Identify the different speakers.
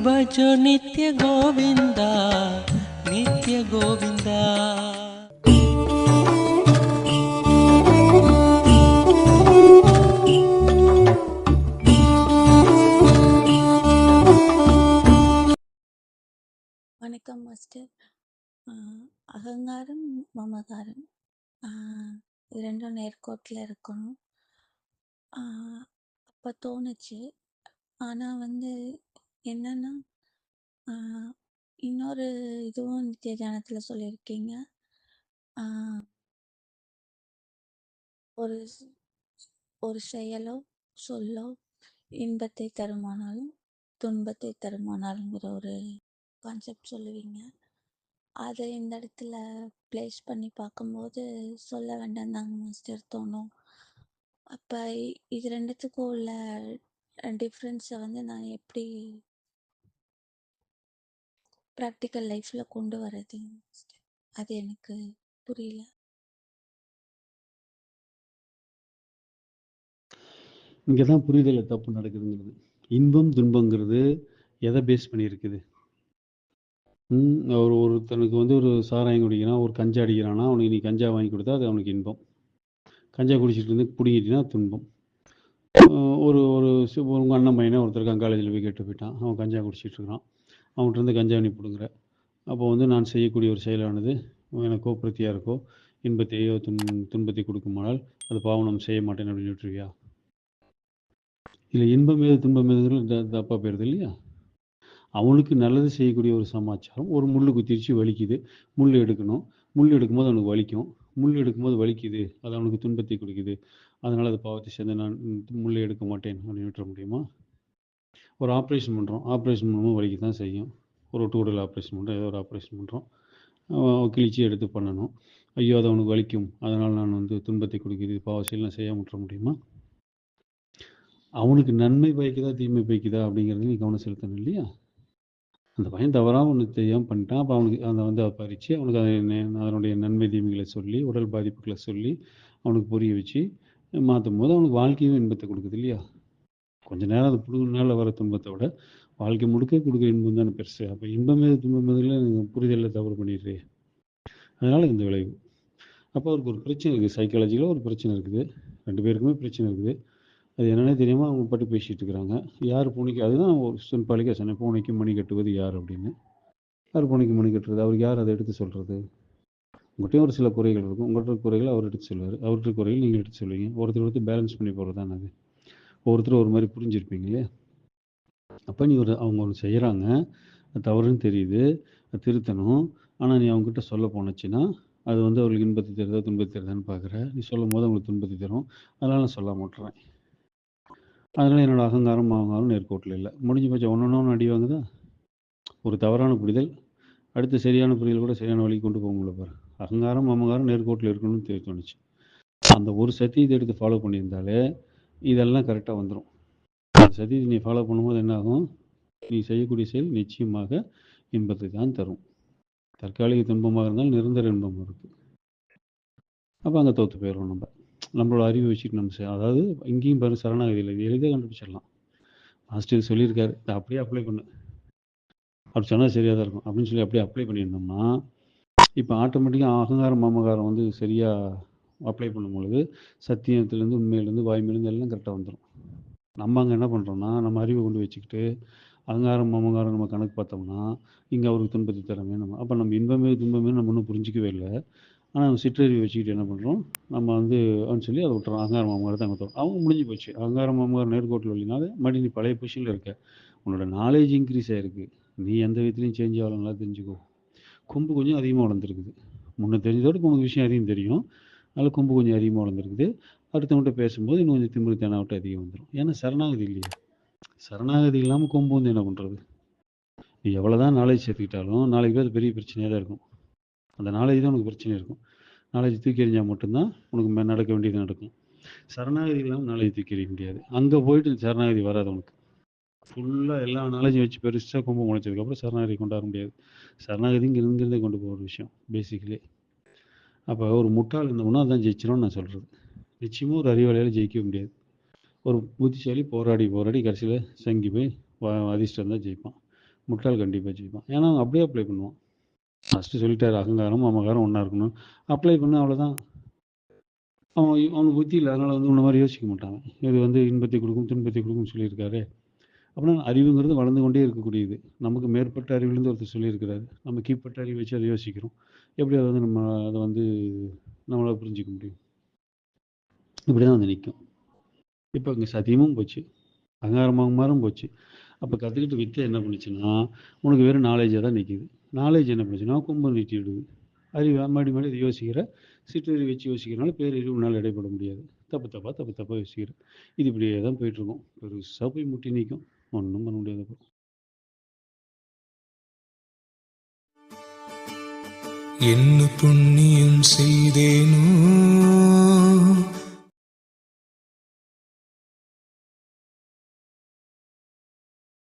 Speaker 1: भजो நித்ய கோவிந்தா நித்ய கோவிந்தா
Speaker 2: வணக்கம் மாஸ்டர் அகங்காரம் மமகாரம் இரண்டும் நேர்கோட்டில் இருக்கணும் அப்போ தோணுச்சு ஆனால் வந்து என்னன்னா, ஆ இன்னொரு இதுவும் நித்திய தியானத்துல சொல்லியிருக்கீங்க. ஆ ஒரு ஸ் ஒரு செயலோ, சொல்லோ இன்பத்தை தருமானாலும், துன்பத்தை தருமானாலுங்கிற ஒரு கான்செப்ட் சொல்லுவீங்க. அத இந்த இடத்துல பிளேஸ் பண்ணி பார்க்கும்போது, சொல்ல வேண்டாம்னு தாங்க மாஸ்டர் தோணும். அப்ப இது 2த்துக்கும் உள்ள டிஃபரன்ஸ வந்து நான் எப்படி ப்ராக்டிக்கல் லைஃப்பில் கொண்டு வர்றது அது எனக்கு புரியல.
Speaker 3: இங்கே தான் புரிதலில் தப்பு நடக்குதுங்கிறது. இன்பம் துன்பங்கிறது எதை பேஸ் பண்ணியிருக்குது? ம், ஒரு ஒருத்தனுக்கு வந்து ஒரு சாராயம் குடிக்கிறான் ஒரு கஞ்சா அடிக்கிறானா அவனுக்கு நீ கஞ்சா வாங்கி கொடுத்தா அது அவனுக்கு இன்பம். கஞ்சா குடிச்சிட்டு இருந்து பிடிங்கிட்டினா துன்பம். ஒரு ஒரு உங்கள் அண்ணன் பையனை ஒருத்தர் காலேஜில் போய் கேட்டு போயிட்டான். அவன் கஞ்சா குடிச்சிட்டு இருக்கிறான். அவன்கிட்ட இருந்து கஞ்சா பிடுங்குற. அப்போ வந்து நான் செய்யக்கூடிய ஒரு செயலானது எனக்கோ பிரத்தியாக இருக்கோ இன்பத்தையோ துன் துன்பத்தை கொடுக்குமானால் அது பாவனம் செய்ய மாட்டேன் அப்படின்னு விட்டுருவியா இல்லை இன்பம் ஏது துன்பம் ஏதுங்கிறது தப்பாக போயிடுது இல்லையா? அவனுக்கு நல்லது செய்யக்கூடிய ஒரு சமாச்சாரம் ஒரு முள் குத்திருச்சு வலிக்குது. முள் எடுக்கணும். முள் எடுக்கும்போது அவனுக்கு வலிக்கும். முள் எடுக்கும்போது வலிக்குது. அது அவனுக்கு துன்பத்தை கொடுக்குது. அதனால் அது பாவத்தை சேர்ந்து நான் முள்ளை எடுக்க மாட்டேன் அப்படின்னு விட்டுற முடியுமா? ஒரு ஆப்ரேஷன் பண்ணுறோம் ஆப்ரேஷன் பண்ணும்போது வலிக்க தான் செய்யும். ஒரு டூடல் உடல் ஆப்ரேஷன் பண்ணுறோம் ஏதோ ஒரு ஆப்ரேஷன் பண்ணுறோம் கிழிச்சு எடுத்து பண்ணணும். ஐயோ அது அவனுக்கு வலிக்கும். அதனால் நான் வந்து துன்பத்தை கொடுக்குது. பாவசையெல்லாம் செய்ய முற்ற முடியுமா? அவனுக்கு நன்மை பயக்குதா தீமை பயக்குதா அப்படிங்கிறது நீ கவனம் செலுத்தணும் இல்லையா? அந்த பையன் தவறாக ஒன்று தெரியாமல் பண்ணிட்டான். அப்போ அவனுக்கு அதை வந்து அதை பறித்து அவனுக்கு அதை அதனுடைய நன்மை தீமைகளை சொல்லி உடல் பாதிப்புகளை சொல்லி அவனுக்கு புரிய வச்சு மாற்றும் போது அவனுக்கு வாழ்க்கையும் இன்பத்தை கொடுக்குது இல்லையா? கொஞ்ச நேரம் அது புடுங்கினால வர துன்பத்தை விட வாழ்க்கை முழுக்க கொடுக்குற இன்பம் தானே பெருசு. அப்போ இன்பமே துன்பம் இதில் புரிதலில் தவறு பண்ணிடுறே அதனால் இந்த விளைவு. அப்போ அவருக்கு ஒரு பிரச்சனை இருக்குது சைக்காலஜியில் ஒரு பிரச்சனை இருக்குது. ரெண்டு பேருக்குமே பிரச்சனை இருக்குது. அது என்னன்னே தெரியாமல் அவங்க பட்டு பேசிகிட்டு இருக்கிறாங்க. யார் பூனைக்கு அதுதான் ஒரு சிம்பிளிக்காக சொன்னேன். பூனைக்கு மணி கட்டுவது யார் அப்படின்னு. யார் பூனைக்கு மணி கட்டுறது? அவருக்கு யார் அதை எடுத்து சொல்கிறது உங்கள்கிட்டயும் ஒரு சில குறைகள் இருக்கும். உங்கள்கிட்ட குறைகளை குறைகள் அவர் எடுத்து சொல்லுவார் அவர்கிட்ட குறைகள் நீங்கள் எடுத்து சொல்லுவீங்க ஒருத்தர் ஒருத்தர் பேலன்ஸ் பண்ணி போகிறது தான் அது. ஒவ்வொருத்தரும் ஒரு மாதிரி புரிஞ்சிருப்பீங்க. இல்லையா அப்போ நீ ஒரு அவங்க ஒன்று செய்கிறாங்க அது தவறுன்னு தெரியுது. திருத்தணும். ஆனால் நீ அவங்ககிட்ட சொல்ல போனச்சுன்னா அது வந்து அவங்களுக்கு இன்பத்தை தருதா துன்பத்தை தருதான்னு பார்க்குற நீ சொல்லும் போது அவங்களுக்கு துன்பத்தை தரும். அதனால் நான் சொல்ல மாட்டுறேன் அதனால் என்னோட அகங்காரம் அகங்காரம் நேர்கோட்டில் இல்லை. முடிஞ்சு போச்சு. ஒன்று ஒன்று அடி வாங்குதா? ஒரு தவறான புரிதல். அடுத்து சரியான புரிதல் கூட சரியான வழிக்கு கொண்டு போக முடியல பாரு. அகங்காரம் அமங்காரம் நேர்கோட்டில் இருக்கணும்னு தெரி தோணுச்சு. அந்த ஒரு சத்தியத்தை எடுத்து ஃபாலோ பண்ணியிருந்தாலே இதெல்லாம் கரெக்டாக வந்துடும் சதி நீ ஃபாலோ பண்ணும்போது என்னாகும்? நீ செய்யக்கூடிய செயல் நிச்சயமாக இன்பத்தை தான் தரும். தற்காலிக துன்பமாக இருந்தால் நிரந்தர இன்பம் இருக்குது அப்போ அங்கே தோற்று போயிடுவோம் நம்ம. நம்மளோட அறிவு வச்சுட்டு நம்ம அதாவது இங்கேயும் பாரு சரணாகதியில். இது எளிதாக கண்டுபிடிச்சிடலாம். மாஸ்டர் சொல்லியிருக்காரு. இதை அப்படியே அப்ளை பண்ணு. அப்படி சொன்னால் சரியாக தான் இருக்கும். அப்படின்னு சொல்லி அப்படியே அப்ளை பண்ணியிருந்தோம்னா இப்போ ஆட்டோமேட்டிக்காக அகங்காரம் மாமகாரம் வந்து சரியாக அப்ளை பண்ணும் பொழுது சத்தியத்துலேருந்து உண்மையிலேருந்து வாய்மையிலேருந்து எல்லாம் கரெக்டாக வந்துடும் நம்ம அங்கே என்ன பண்ணுறோம்னா நம்ம அறிவை கொண்டு வச்சுக்கிட்டு அகங்காரம் அமங்காரம் நம்ம கணக்கு பார்த்தோம்னா இங்கே அவருக்கு துன்பத்தை தரமே நம்ம. அப்போ நம்ம இன்பமே துன்பமே நம்ம ஒன்றும் புரிஞ்சிக்கவே இல்லை. ஆனால் நம்ம சிற்றறிவை வச்சுக்கிட்டு என்ன பண்ணுறோம் நம்ம வந்து அவன் சொல்லி அதை விட்டுறோம். அகங்காரம் மமகாரத்தை அங்கே தரும் அவங்க முடிஞ்சு போச்சு. அகங்காரம் மமகாரம் நேர்கோட்டில் வழினால மறுபடியும் நீ பழைய பொசிஷனில் இருக்க. உன்னோட நாலேஜ் இன்க்ரீஸ் ஆகிருக்கு நீ எந்த விதத்துலையும் சேஞ்ச் ஆகலாம் நல்லா தெரிஞ்சுக்கோ. கொம்பு கொஞ்சம் அதிகமாக வளர்ந்துருக்குது. முன்னே தெரிஞ்சதோட உங்களுக்கு விஷயம் அதிகம் தெரியும். அதில் கொம்பு கொஞ்சம் அதிகமாக வளர்ந்துருக்குது. அடுத்தவங்கள்ட்ட பேசும்போது இன்னும் கொஞ்சம் திமிரு தேனாவிட்டு அதிகம் வந்துடும் ஏன்னா சரணாகதி இல்லையா. சரணாகதி இல்லாமல் கொம்பு வந்து என்ன பண்ணுறது நீ எவ்வளோ தான் நாலேஜ் சேர்த்துக்கிட்டாலும் நாளைக்கு பேர் பெரிய பிரச்சனையாக தான் இருக்கும். அந்த நாலேஜ் தான் உனக்கு பிரச்சனை இருக்கும். நாலேஜ் தூக்கி எறிஞ்சால் மட்டும்தான் உனக்கு மே- நடக்க வேண்டியது நடக்கும். சரணாகதி இல்லாமல் நாலேஜ் தூக்கி எறிய முடியாது. அங்கே போயிட்டு சரணாகதி வராது உனக்கு. ஃபுல்லாக எல்லா நாலேஜும் வச்சு பெருசாக கொம்பு முளைச்சதுக்கப்புறம் சரணாகதி கொண்டாட முடியாது. சரணாகதி இங்கே கொண்டு போகிற விஷயம் பேசிக்கலி அப்போ ஒரு முட்டாள் இருந்தோம்னா அதான் ஜெயிச்சிடும்னு நான் சொல்கிறது நிச்சயமாக ஒரு அறிவாளியால் ஜெயிக்க முடியாது. ஒரு புத்திசாலி போராடி போராடி கடைசியில் சங்கி போய் வ- அதிர்ஷ்டம் தான் ஜெயிப்பான். முட்டாள் கண்டிப்பாக ஜெயிப்பான். ஏன்னா அவன் அப்படியே அப்ளை பண்ணுவான். ஃபஸ்ட்டு சொல்லிட்டாரு அகங்காரம் மமகாரம் ஒன்றா இருக்கணும். அப்ளை பண்ண அவ்வளோதான் அவன் அவனுக்கு புத்தி இல்லை அதனால் வந்து உன்ன மாதிரி யோசிக்க மாட்டாங்க இது வந்து இன்பத்தை கொடுக்கும் துன்பத்தை கொடுக்கும்னு சொல்லியிருக்காரு. அப்படின்னா அறிவுங்கிறது வளர்ந்து கொண்டே இருக்கக்கூடியது. நமக்கு மேற்பட்ட அறிவுலேருந்து ஒருத்தர் சொல்லியிருக்கிறாரு. நம்ம கீழ்பட்ட அறிவு வச்சு அதை யோசிக்கிறோம். எப்படி அதை வந்து நம்ம அதை வந்து நம்மளால் புரிஞ்சிக்க முடியும்? இப்படி தான் வந்து நிற்கும் இப்போ இங்கே சத்தியமும் போச்சு. அகங்காரமாகுமாரும் போச்சு. அப்போ கற்றுக்கிட்டு வித்தை என்ன பண்ணுச்சுன்னா உனக்கு வெறும் நாலேஜாக தான் நிற்கிது நாலேஜ் என்ன பண்ணுச்சுன்னா கும்பம் நீட்டி விடுது. அறிவு மாடி மாடி இது யோசிக்கிற சிற்றறிவு வச்சு யோசிக்கிறனால பேரறிவு உன்னால் இடைப்பட முடியாது. தப்பு தப்பாக தப்பு தப்பாக யோசிக்கிற. இது இப்படியே தான் போயிட்டுருக்கோம் பெருசாக போய் முட்டி நிற்கும் ஒன்றும் பண்ண முடியாது அப்புறம்
Speaker 4: என்ன புண்ணியம் செய்தேனோ